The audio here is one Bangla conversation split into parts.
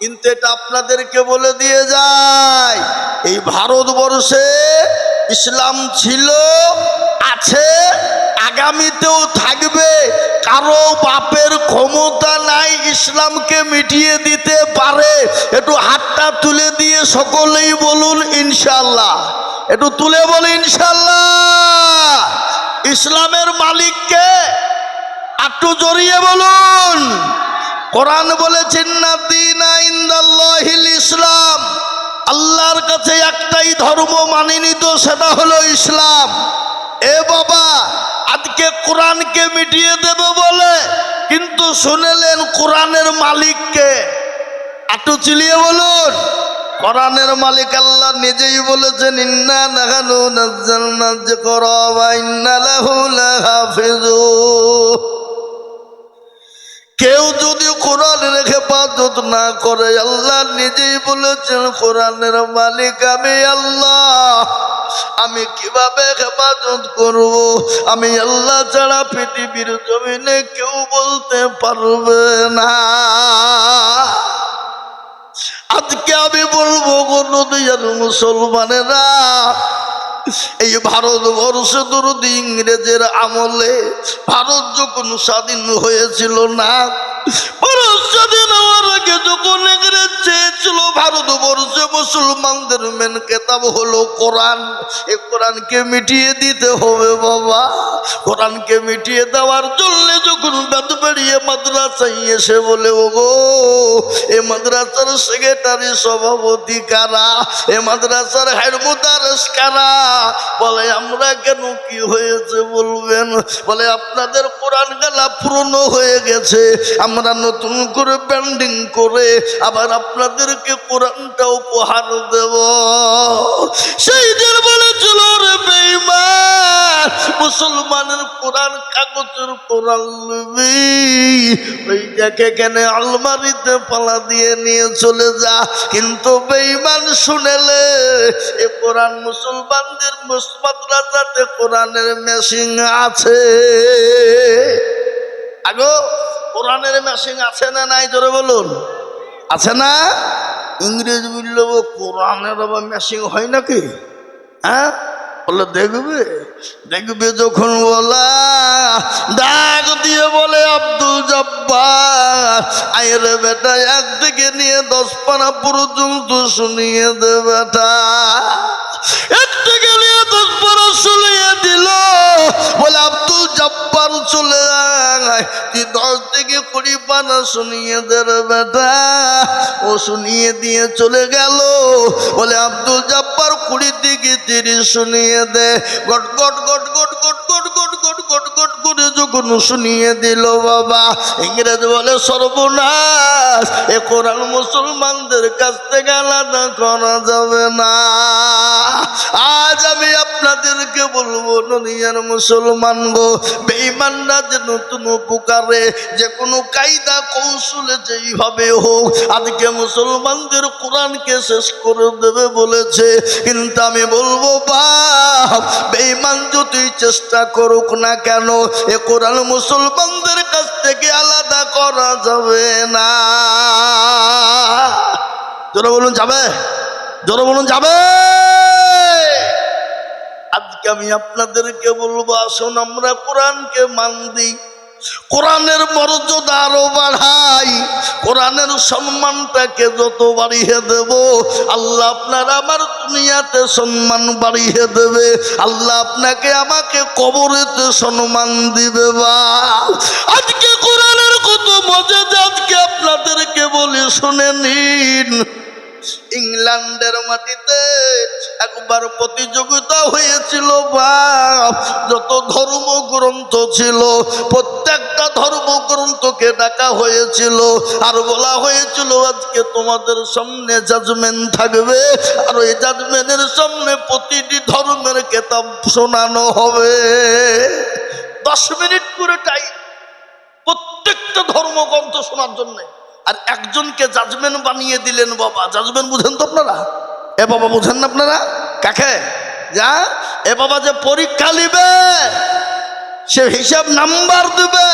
কিন্তু এটা আপনাদেরকে বলে দিয়ে যায়, এই ভারতবর্ষে ইসলাম ছিল, আছে, আগামীতেও থাকবে। কারও বাপের ক্ষমতা নাই ইসলামকে মিটিয়ে দিতে পারে। একটু হাতটা তুলে দিয়ে সকলেই বলুন ইনশাল্লাহ একটু তুলে বলুন ইনশাল্লাহ ইসলামের মালিককে একটু জড়িয়ে বলুন। কোরআন বলেছেন, না দিন ইসলাম। আল্লাহর কাছে একটাই ধর্ম মানিনি তো সেটা হলো ইসলাম। এ বাবা, আজকে কোরআনকে মিটিয়ে দেবে বলে, কিন্তু শুনেলেন কোরআনের মালিককে একটু চিলিয়ে বলুন। কোরআনের মালিক আল্লাহ নিজেই বলেছেন, ইন্না নাহানু নাজ্জালনা যিকরা ওয়া ইন্না লাহু লাহাফিজুন। কেউ যদি কোরআনের হেফাজত না করে, আল্লাহ নিজেই বলেছেন, কোরআনের মালিক আমি আল্লাহ। আমি কীভাবে হেফাজত করব? আমি আল্লাহ ছাড়া পৃথিবীর জমিনে কেউ বলতে পারবে না। আজকে আমি বলব কোন মুসলমানেরা এই ভারতবর্ষ দরুদ ইংরেজের আমলে ভারত যখন স্বাধীন হয়েছিল না মুসলমানদের মেন কেতাব হলো কোরআন। এই কোরআনকে মিটিয়ে দিতে হবে বাবা। কোরআনকে মিটিয়ে দেওয়ার জন্য যখন বেদ বেরিয়ে এসে বলে এ মাদ্রাসার সেক্রেটারি সভাপতি কারা? এ মাদ্রাসার হেড মুদারেস কারা? বলে, আমরা কেন কি হয়েছে বলবেন? বলে, আপনাদের কোরআন গালা পুরনো হয়ে গেছে। আমরা নতুন করে ব্যান্ডিং করে আবার আপনাদেরকে কোরআনটা উপহার দেব। সেই দিন বলেছিল রে বেঈমান, মুসলমানের কোরআন কাগজের কোরআন লবি ওইটাকে কেন আলমারিতে পালা দিয়ে নিয়ে চলে যা। কিন্তু বেইমান শুনেলে, এ কোরআন মুসলমানদের মাদ্রাসাতে কোরআনের মেশিন আছে। আগো কোরআনের মেশিন আছে না নাই? জোরে বলুন। আছে না? ইংরেজ বলল কোরআনের আবার মেশিন হয় নাকি? হ্যাঁ? বলে দেখবে? দেখবে যখন বলা, ডাক দিয়ে বলে, আব্দুল জব্বার, আয়ের বেটা একদিকে নিয়ে দশ পানা পর্যন্ত শুনিয়ে দে বেটা। এক থেকে নিয়ে দশ পানা শুনিয়ে দিল। বলে, আব্দুল জব্বার চলে তুই দশ থেকে কুড়ি পানা শুনিয়ে দে রে বেটা। ও শুনিয়ে দিয়ে চলে গেল। বলে, আব্দুল কুড়ি থেকে তিরিশ শুনিয়ে দে। গট গট গট গট গট গট গট গট গট গট করে যখন শুনিয়ে দিল বাবা, ইংরেজ বলে, সর্বনাশ, এ কোরআন মুসলমানদের কাছ থেকে আলাদা করা যাবে না। আপনাদেরকে বলব, দুনিয়ার মুসলমান গো, বেঈমানরা যে নতুন উপকারে, যে কোনো কায়দা কৌশলে যেই হবে হোক, আজকে মুসলমানদের কোরআনকে শেষ করে দেবে বলেছে। কিন্তু আমি বলব, বাপ, বেঈমান যদি চেষ্টা করুক না কেন, এ কোরআন মুসলমানদের কাছ থেকে আলাদা করা যাবে না। জোরে বলুন, যাবে? জোরে বলুন, যাবে? আজকে আমি আপনাদেরকে বলব, আসুন আমরা কোরআনকে মান দিই। কোরআনের মর্যাদা আরও বাড়াই। কোরআনের সম্মানটাকে যত বাড়িয়ে দেব, আল্লাহ আপনার আমার দুনিয়াতে সম্মান বাড়িয়ে দেবে। আল্লাহ আপনাকে আমাকে কবরেতে সম্মান দিবে বা আজকে কোরআনের কত মজা আজকে আপনাদেরকে বলে শুনে নিন। ইংল্যান্ডের মাটিতে একবার প্রতিযোগিতা হয়েছিল, বাপ। যত ধর্মগ্রন্থ ছিল, প্রত্যেকটা ধর্মগ্রন্থকে ডাকা হয়েছিল। আর বলা হয়েছিল, আজকে তোমাদের সামনে জাজমেন্ট থাকবে। আর ওই জাজমেন্টের সামনে প্রতিটি ধর্মের কেতাব শোনানো হবে। দশ মিনিট করে টাইম প্রত্যেকটা ধর্মগ্রন্থ শোনার জন্যে। আর একজনকে জাজমেন্ট বানিয়ে দিলেন বাবা। জাজমেন্ট বুঝেন তো আপনারা? এ বাবা, বুঝেন না আপনারা? কাকে? যা? এ বাবা যে পরীক্ষা নিবে, সে হিসাব নাম্বার দেবে।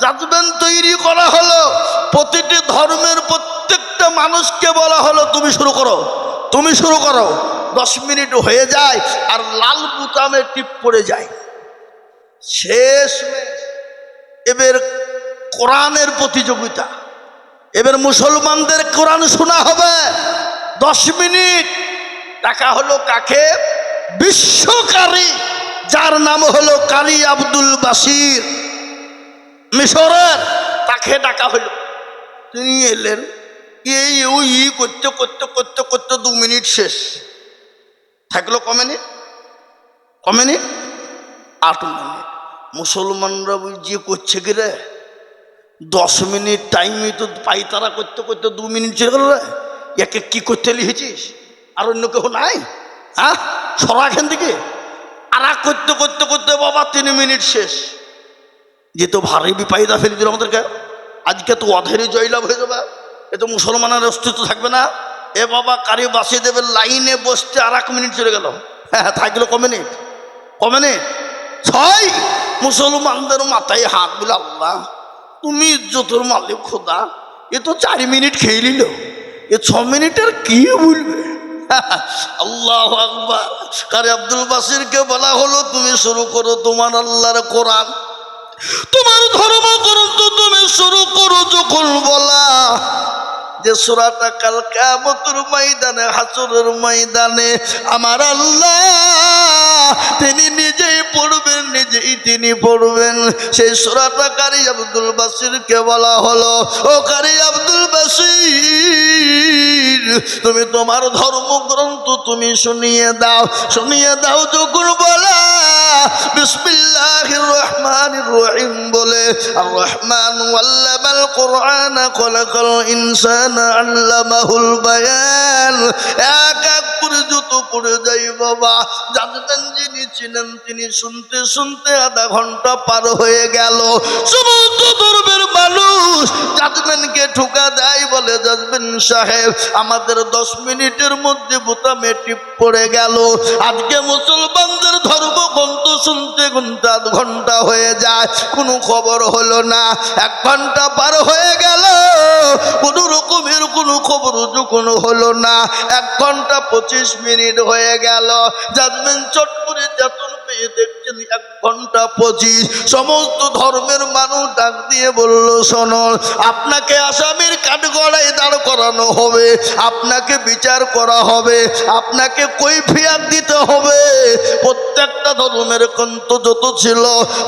জাজমেন্ট তৈরি করা হলো। প্রতিটি ধর্মের প্রত্যেকটা মানুষকে বলা হলো, তুমি শুরু করো। তুমি শুরু করো। দশ মিনিট হয়ে যায় আর লাল বুতামে টিপ পড়ে যায়। শেষ। এবার কোরআনের প্রতিযোগিতা। এবার মুসলমানদের কোরআন শোনা হবে। দশ মিনিট। টাকা হলো কাকে? বিশ্বকারী, যার নাম হলো কারি আব্দুল বাসির মিশরের, তাকে ডাকা হলো। তিনি এলেন। এই, ওই, ই করতে করতে করতে করতে দু মিনিট শেষ। থাকল ক মিনিট? ক মিনিট? আট মিনিট। মুসলমানরা যে করছে কি রে? দশ মিনিট টাইমে তো পাইতারা করতে করতে দু মিনিট চলে গেল রে। একে কি করতে লিখেছিস? আর অন্য কেউ নাই? হ্যাঁ? সরা এখান থেকে। আর করতে করতে করতে বাবা তিন মিনিট শেষ। যে তো ভারী বিপাইদা ফেলে দিল আমাদেরকে। আজকে তো অধেরই জয়লাভ হয়ে যাবে। এ তো মুসলমানের অস্তিত্ব থাকবে না। এ বাবা কারি বাসিয়ে দেবে, লাইনে বসতে আর এক মিনিট চলে গেল। হ্যাঁ থাকল ক মিনিট? ক মিনিট? ছয়! মুসলমানদের মাথায় হাত বলে আল্লাহ। তুমি ইজ্জতর মালিক, খোদা। এ তো চার মিনিট খেয়ে নিল। এ ছ মিনিটের কি বলবে? আল্লাহ আকবার। কারে আব্দুল বাসিরকে বলা হলো, তুমি শুরু করো তোমার আল্লাহর কোরআন। তোমার ধর্ম গ্রন্থ তুমি শুরু করো যখন বলা। যে সুরাটা কাল কামতুর ময়দানে, হাসুরের ময়দানে, আমার আল্লাহ তিনি নিজেই পড়বেন, নিজেই তিনি পড়বেন। সেই সুরাটা কারি আব্দুল বাসিরকে বলা হলো, ও কারি আব্দুল বাসির তুমি তোমার ধর্মগ্রন্থ তুমি শুনিয়ে দাও শুনিয়ে দাও যখন বলা বলে রহমান খলাকাল ইনসানা এক যত পড়ে যাই বাবা। জানতেন যিনি ছিলেন তিনি শুনতে শুনতে আধা ঘণ্টা পার হয়ে গেল। সমস্ত ধর্মের মানুষ জাজমেন সাহেব, আমাদের দশ মিনিটের মধ্যে বোতামে টিপ পড়ে গেল। আজকে মুসলমানদের ধর্মগ্রন্থ শুনতে ঘণ্টা ঘণ্টা হয়ে যায়, কোনো খবর হলো না। এক ঘণ্টা পার হয়ে গেল, কোনো রকমের কোনো খবর যখন হলো না। এক ঘণ্টা পঁচিশ মিনিট হয়ে গেল জাজমেন চট করে যাতন দেখছেন, এক ঘণ্টা পঁচিশ, সমস্ত ধর্মের মানুষ ডাক দিয়ে বলল আপনাকে আসামির কাঠগড়ায় দাঁড় করানো হবে, আপনাকে বিচার করা হবে, আপনাকে কৈফিয়াত দিতে হবে। প্রত্যেকটা ধর্মের কন্ত যত ছিল,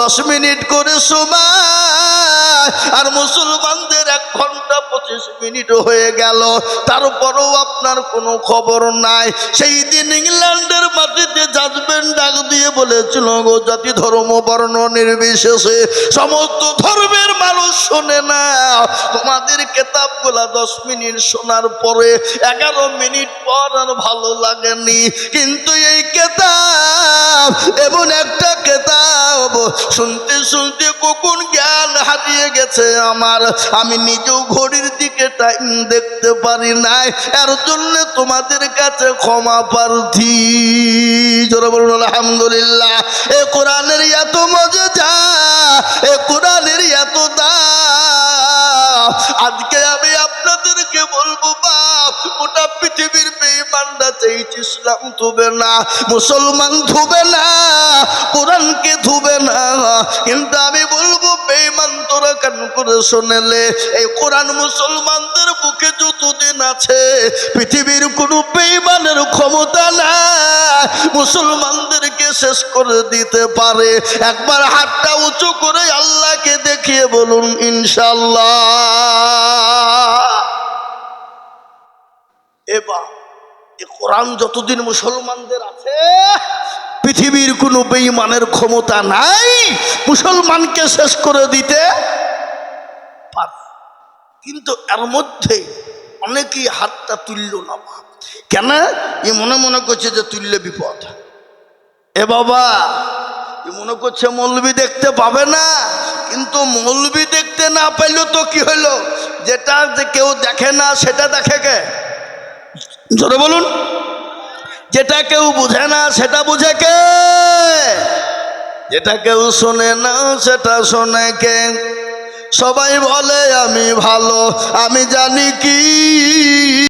দশ মিনিট করে সময় আর মুসলমানদের এক ঘণ্টা পঁচিশ মিনিট হয়ে গেল। তারপরও আপনার কোনো খবর নাই। সেই দিন ইংল্যান্ডের মাটিতে জাজবেন ডাক দিয়ে বলেছিল, গো, জাতি ধর্ম, বর্ণ নির্বিশেষে সমস্ত ধর্মের মানুষ শোনে না। তোমাদের কেতাবগুলা দশ মিনিট শোনার পরে এগারো মিনিট পর আর ভালো লাগেনি। কিন্তু এই কেতাব, এমন একটা কেতাব, শুনতে শুনতে কখন জ্ঞান হারিয়ে গেছে আমার। আমি নিজেও ঘড়ির দিকে টাইম দেখতে পারি নাই। এর জন্য তোমাদের কাছে ক্ষমা প্রার্থী। জোরে বলুন, আলহামদুলিল্লাহ। এ কোরআনের এত মজা, এ কোরআনের এত দাম আজকে আমি আপনাদেরকে বলব, বাপ, গোটা পৃথিবীর বেঈমানরা চাইছে ইসলাম ধুবে না, মুসলমান ধুবে না, কোরআনকে ধুবে না। কিন্তু আমি বলব বেঈমান তোরা কেন করে শোনেলে? এই কোরআন মুসলমানদের বুকে যতদিন আছে, পৃথিবীর কোনো বেঈমানের ক্ষমতা না মুসলমানদেরকে শেষ করে দিতে পারে। একবার হাতটা উঁচু করে আল্লাহকে দেখিয়ে বলুন ইনশাল্লাহ এবার কোরআন যতদিন মুসলমানদের আছে, পৃথিবীর কোনো বেঈমানের ক্ষমতা নাই, মুসলমানকে শেষ করে দিতে পারে। কিন্তু এর মধ্যে অনেকেই হাতটা তুলল না। কেন? এ মনে মনে করছে যে তুললে বিপদ। এ বাবা, এ মনে করছে মৌলবি দেখতে পাবে না, কিন্তু মৌলবি দেখতে না পেলেও তো কি হলো? যেটা যে কেউ দেখে না, সেটা দেখে কে? জোরে বলুন। যেটা কেউ বুঝে না, সেটা বুঝে কে? যেটা কেউ শোনে না, সেটা শোনে কে? সবাই বলে, আমি ভালো, আমি জানি কি।